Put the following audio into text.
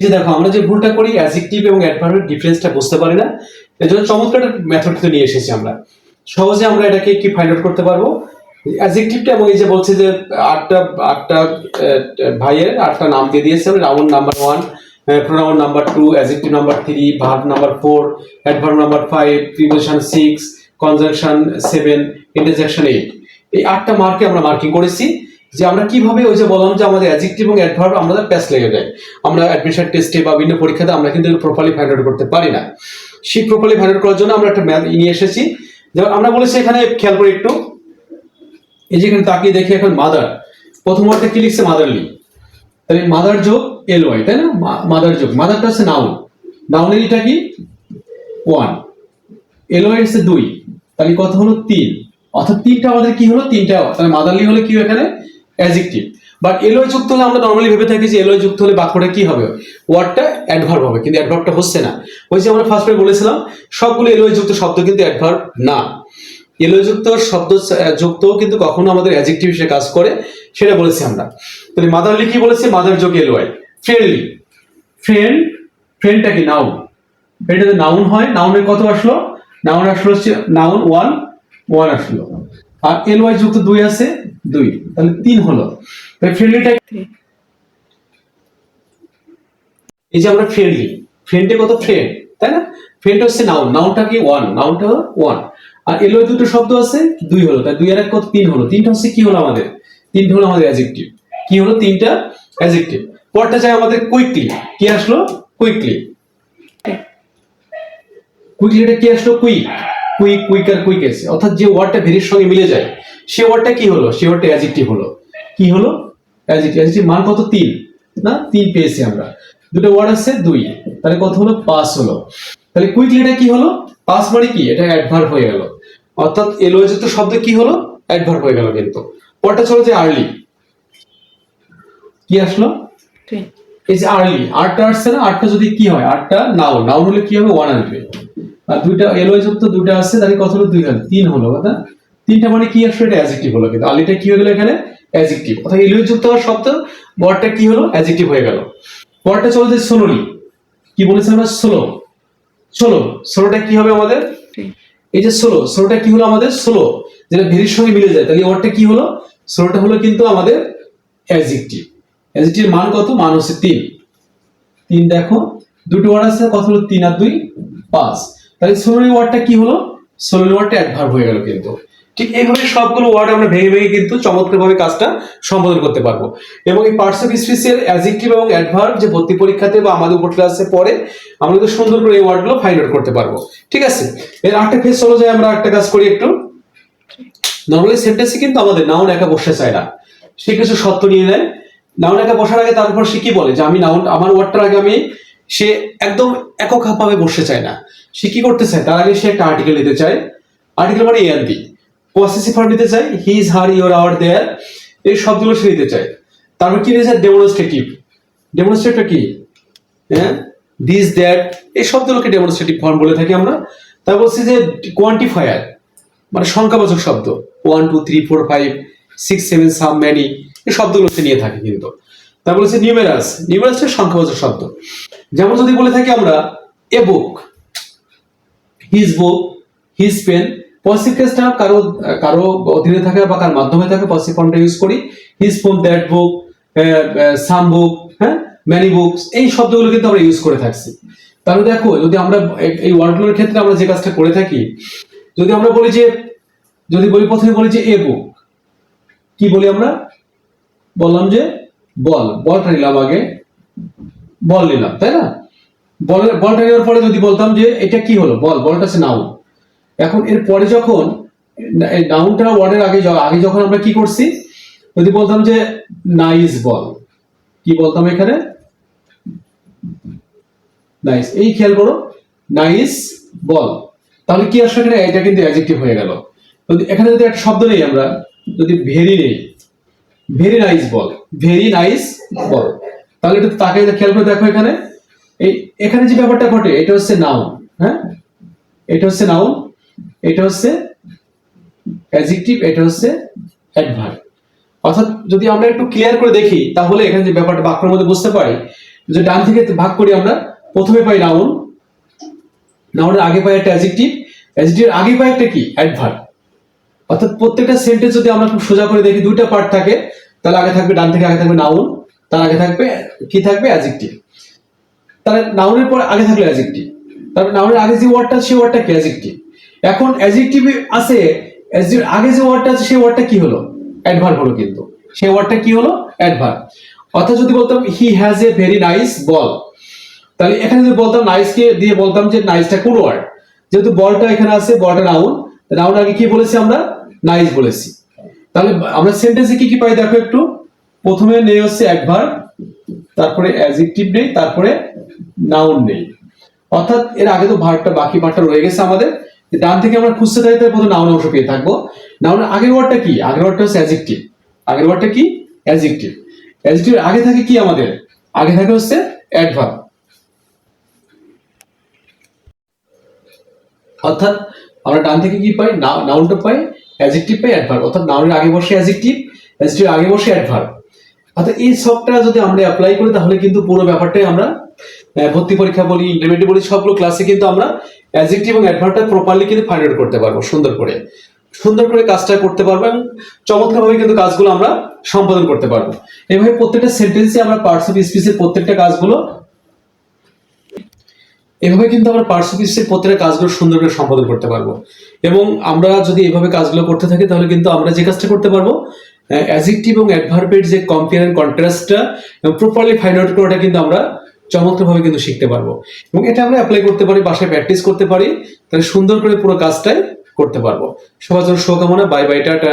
যে দেখো, আমরা যে ভুলটা করি অ্যাডজেক্টিভ এবং অ্যাডভার্বের ডিফারেন্সটা বুঝতে পারি না এর জন্য চমৎকার মেথড কিন্তু নিয়ে এসেছি আমরা। সহজে আমরা এটাকে কি ফাইন্ড আউট করতে পারব? অ্যাডজেক্টিভটা এবং এই যে বলছে যে আটটা আটটা ভাইয়ের আটটা নাম দিয়ে দিয়েছে round number one pronoun number two adjective number three verb number four adverb number five preposition six conjunction seven interjection eight এই আটটা মার্কে আমরা মার্কিং করেছি। যে আমরা কীভাবে ওই যে বললাম যে আমাদের অ্যাডজেক্টিভ এবং অ্যাডভার্ব আমাদের প্যাস লেগে যায়। আমরা অ্যাডমিশন টেস্টে বা বিভিন্ন পরীক্ষাতে আমরা কিন্তু প্রপারলি ফাইন্ড আউট করতে পারি না। সেই প্রপারলি ফাইন্ড আউট করার জন্য আমরা একটা ম্যাথ নিয়ে এসেছি। যেমন আমরা বলেছি এখানে, খেয়াল করে একটু। এই যে এখানে তাকিয়ে দেখি এখন মাদার প্রথম ওয়ার্ডটা কি লিখছে? মাদারলি তাহলে মাদার যোগ এল ওয়াই তাই না? মাদার যোগ। মাদারটা হচ্ছে নাউন নাউনের এটা কি? ওয়ান এল ওয়াই হচ্ছে দুই। তাহলে কত হলো? তিন। অর্থাৎ তিনটা আমাদের কি হলো? তিনটা, তাহলে মাদারলি হলে কি এখানে? অ্যাডজেক্টিভ বাট এলওয়াই যুক্ত হলে আমরা নর্মালি ভেবে থাকি যে এলওয়াই যুক্ত হলে বাক্যটা কি হবে? ওয়ার্ডটা অ্যাডভার্ব হবে, কিন্তু অ্যাডভার্বটা হচ্ছে না। ওই যে আমরা ফার্স্টে বলেছিলাম, সবগুলো এলওয়াই যুক্ত শব্দ কিন্তু অ্যাডভার্ব না। এলওয়াই যুক্ত শব্দ যুক্ত কিন্তু কখনো আমাদের অ্যাডজেক্টিভ হিসেবে কাজ করে, সেটা বলেছি আমরা। তাহলে মাদারলি কি বলেছে? মাদার যোগ এলওয়াই ফ্রেন্ডলি ফ্রেন্ড ফ্রেন্ডটা কি? নাউন এটা যদি নাউন হয় নাউনের কত আসলো? নাউন আসলো হচ্ছে নাউন ওয়ান ওয়ান আসলো। আর এল ওয়াই যুক্ত দুই আছে দুই। তাহলে তিন হলো। তাহলে ফ্রেন্ডলিটা এই যে আমরা ফ্রেন্ডলি ফ্রেন্ডে কত? ফ্রেন্ড তাই না? ফ্রেন্ড হচ্ছে নাউন নাউনটা কি? ওয়ান নাউনটা ওয়ান আর এল ওয়াই দুটো শব্দ আছে দুই হলো। তাই দুই আর এক কত? তিন হলো। তিনটা হচ্ছে কি হলো আমাদের? তিনটা হলো আমাদের অ্যাজেক্টিভ কি হলো? তিনটা অ্যাজেক্টিভ পরটা চাই আমাদের কুইকলি কি আসলো? কুইকলি কুইকলি এটা কি আসলো? কুইক কুইক কুইক আর কুইক এসে অর্থাৎ যে ওয়ার্ডটা ভেরির সঙ্গে মিলে যায় সে ওয়ার্ডটা কি হলো? সে ওয়ার্ডটা অ্যাজেক্টিভ হলো। কি হলো? অ্যাজেক্টিভ অ্যাজেক্টিভ মান কত? তিন। না? তিন পেয়েছি আমরা। দুটো ওয়ার্ড আছে দুই। তাহলে কত হলো? পাঁচ হলো। তাহলে কুইকলি এটা কি হলো? পাস মানে কি? এটা অ্যাডভার্ব হয়ে গেল। অর্থাৎ এলোযুক্ত শব্দ কি হলো? অ্যাডভার্ব হয়ে গেল কিন্তু। পরটা চলো যে আর্লি কি আসলো? এই যে আর্লি আটটা আসছে না? আটটা যদি কি হয়? আটটা নাউন নাউন হলে কি হবে? ওয়ান আসবে আর দুইটা এলোয় যুক্ত দুইটা আসছে তাহলে কত হলো? দুই হলো। তিন হলো কথা? তিনটা মানে কি আসলে এটা অ্যাজেক্টিভ হলো কিন্তু। আর্লিটা কি হয়ে গেল এখানে? অ্যাজেক্টিভ অর্থাৎ এলোয় যুক্ত হওয়ার শব্দ বরটা কি হলো? অ্যাজেক্টিভ হয়ে গেল। পরটা চলো যে সোলোলি কি বলেছি আমরা? সোলো সোলো সোলোটা কি হবে আমাদের? এই যে সোলো সোলোটা কি হলো আমাদের? সোলো যেটা ভেরির সঙ্গে মিলে যায়। তাহলে ওয়ার্ডটা কি হলো? সোলোটা হলো কিন্তু আমাদের অ্যাজেক্টিভ অ্যাজেক্টিভ মান কত? মান হচ্ছে তিন। তিন দেখো। দুটো ওয়ার্ড আছে কত হলো? তিন আর দুই? পাঁচ। তাহলে সোলোনি ওয়ার্ডটা কি হলো? সোলোনি ওয়ার্ডটা অ্যাডভার্ব হয়ে গেল কিন্তু। ঠিক এইভাবে সবগুলো ওয়ার্ড আমরা ভেঙে ভেঙে কিন্তু চমৎকারভাবে কাজটা সম্বোধন করতে পারব। এবং এই পার্টস অফ স্পিচের অ্যাজেক্টিভ এবং অ্যাডভার্ব যে ভর্তি পরীক্ষাতে বা আমাদের উপর ক্লাসে পরে আমরা কিন্তু সুন্দর করে এই ওয়ার্ডগুলো ফাইন্ড আউট করতে পারব। ঠিক আছে? এর আরেকটা ফেস চলো যায় আমরা একটা কাজ করি একটু। নর্মালি সেন্টেন্সে কিন্তু আমাদের নাউন একা বসতে চায় না। সে কিছু সত্য নিয়ে নেয়। নাউন একা বসার আগে তারপর সে কি বলে? যে আমি নাউন আমার ওয়ার্ডটার আগে আমি সে একদম একক ভাবে বসতে চায় না। সে কি করতে চায় তার আগে সে একটা আর্টিকেল নিতে চায়। আর্টিকেল মানে এ বি পসেসিভ ফর্ম নিতে চায়। He is her your our their এই শব্দগুলো সে নিতে চায়। তারপর কি নিতে চায় ডেমনস্ট্রেটিভ কি? হ্যাঁ? দিস দ্যাট এই শব্দগুলোকে ডেমনস্ট্রেটিভ ফর্ম বলে থাকি আমরা। তারপর বলছি যে কোয়ান্টিফায়ার মানে সংখ্যাবাচক শব্দ। One two three four five six seven some many এই শব্দগুলোকে নিয়ে থাকে কিন্তু। তারপর হচ্ছে নিউমেরাস নিউমেরাসটা সংখ্যাবাচক শব্দ। যেমন যদি বলে থাকি আমরা a book his book his pen কেসটা কারও কারও অধীনে থাকে বা কার মাধ্যমে থাকে ফর্মটা ইউজ করি। His phone that book some book হ্যাঁ ম্যানি বুকস এই শব্দগুলো কিন্তু আমরা ইউজ করে থাকছি। তাহলে দেখো, যদি আমরা এই ওয়ার্ডগুলোর ক্ষেত্রে আমরা যে কাজটা করে থাকি, যদি আমরা বলি যে, যদি বলি প্রথমে বলি যে এ বুক কি বলি আমরা? বললাম যে, বল, বলটা নিলাম আগে, বল নিলাম, তাই না? বল বলটা নেওয়ার পরে যদি বলতাম যে এটা কি হলো? বল, বলটা হচ্ছে নাউন এখন এর পরে যখন নাউনটা ওয়ার্ডের আগে আগে যখন আমরা কি করছি? যদি বলতাম যে নাইস বল, কি বলতাম এখানে? নাইস এই খেয়াল করো নাইস বল। তাহলে কি আসলে এখানে? এটা কিন্তু অ্যাডজেক্টিভ হয়ে গেল। যদি এখানে যদি একটা শব্দ নেই আমরা, যদি ভেরি নেই very nice ball very nice ball, তাহলে একটু তাকে খেয়াল করে দেখো এখানে। এখানে যে ব্যাপারটা ঘটে, এটা হচ্ছে নাউন হ্যাঁ? এটা হচ্ছে নাউন এটা হচ্ছে অ্যাডজেক্টিভ এটা হচ্ছে অ্যাডভার্ব অর্থাৎ যদি আমরা একটু ক্লিয়ার করে দেখি, তাহলে এখানে যে ব্যাপারটা বাক্যের মধ্যে বুঝতে পারি, যে ডান থেকে ভাগ করি আমরা, প্রথমে পাই নাউন নাউনের আগে পাই একটা অ্যাজেক্টিভ অ্যাজেক্টিভের আগে পাই একটা কি? অ্যাডভার্ব অর্থাৎ প্রত্যেকটা সেন্টেন্স যদি আমরা খুব সোজা করে দেখি, দুইটা পার্ট থাকে, তাহলে আগে থাকবে ডান থেকে আগে থাকবে নাউন তার আগে থাকবে, কি থাকবে? অ্যাজেক্টিভ তাহলে নাউনের পর আগে থাকলে অ্যাজেক্টিভ তারপর নাউনের আগে যে ওয়ার্ডটা সেই ওয়ার্ডটা কি অ্যাজেক্টিভ এখন অ্যাজেক্টিভ আছে আগে যে ওয়ার্ডটা আছে, সেই ওয়ার্ডটা কি হলো? অ্যাডভার্ব হলো কিন্তু। সেই ওয়ার্ডটা কি হলো? অ্যাডভার্ব অর্থাৎ যদি বলতাম he has a very nice ball তাহলে এখানে যদি বলতাম নাইসকে দিয়ে বলতাম যে নাইসটা কোন ওয়ার্ড যেহেতু বলটা এখানে আছে বলটা নাউন নাউন আগে কি বলেছি আমরা? নাইস বলেছি। তাহলে আমরা সেন্টেন্সে কি কি পাই? দেখো একটু। প্রথমে নেই হচ্ছে অ্যাডভার্ব তারপরে অ্যাডজেক্টিভ নেই, তারপরে নাউন নেই। অর্থাৎ এর আগে তো ভার্বটা, বাকি পার্টটা রয়ে গেছে আমাদের। ডান থেকে আমরা খুঁজতে থাকি প্রথমে নাউন অংশ পেয়ে থাকব। নাউনের আগের ওয়ার্ডটা কি? আগের ওয়ার্ডটা হচ্ছে অ্যাডজেক্টিভ আগের ওয়ার্ডটা কি? অ্যাডজেক্টিভ অ্যাডজেক্টিভ আগে থাকে কি আমাদের? আগে থাকে হচ্ছে অ্যাডভার্ব অর্থাৎ আমরা ডান থেকে কি পাই? নাউনটা পাই অ্যাডজেক্টিভ পাই অ্যাডভার্ব অর্থাৎ নাউনের আগে বসে অ্যাডজেক্টিভ অ্যাডজেক্টিভ আগে বসে অ্যাডভার্ব অর্থাৎ এই সবটা যদি আমরা অ্যাপ্লাই করি, তাহলে কিন্তু পুরো ব্যাপারটাই আমরা ভর্তি পরীক্ষা বলি ইন্টারমিডিয়েট বলি, সবগুলো ক্লাসে কিন্তু আমরা অ্যাজেক্টিভ এবং অ্যাডভার্বটা প্রপারলি কিন্তু ফাইন্ড আউট করতে পারব, সুন্দর করে। সুন্দর করে কাজটা করতে পারব এবং চমৎকারভাবে কিন্তু কাজগুলো আমরা সম্পাদন করতে পারব। এইভাবে প্রত্যেকটা সেন্টেন্সে আমরা পার্টস অফ স্পিচের প্রত্যেকটা কাজগুলো, এভাবে কিন্তু আমরা পার্টস অফ স্পিচের প্রত্যেকটা কাজগুলো সুন্দর করে সম্পাদন করতে পারব। এবং আমরা যদি এভাবে কাজগুলো করতে থাকি, তাহলে কিন্তু আমরা যে কাজটা করতে পারব অ্যাজেক্টিভ এবং অ্যাডভার্বের যে কম্পেয়ার অ্যান্ড কন্ট্রাস্টটা প্রপারলি ফাইন্ড আউট করাটা কিন্তু আমরা চমৎকারভাবে কিন্তু শিখতে পারব। এবং এটা আমরা অ্যাপ্লাই করতে পারি, বাসায় প্র্যাকটিস করতে পারি, তাহলে সুন্দর করে পুরো কাজটাই করতে পারব। সবার জন্য শুভকামনা বাই বাই টাটা।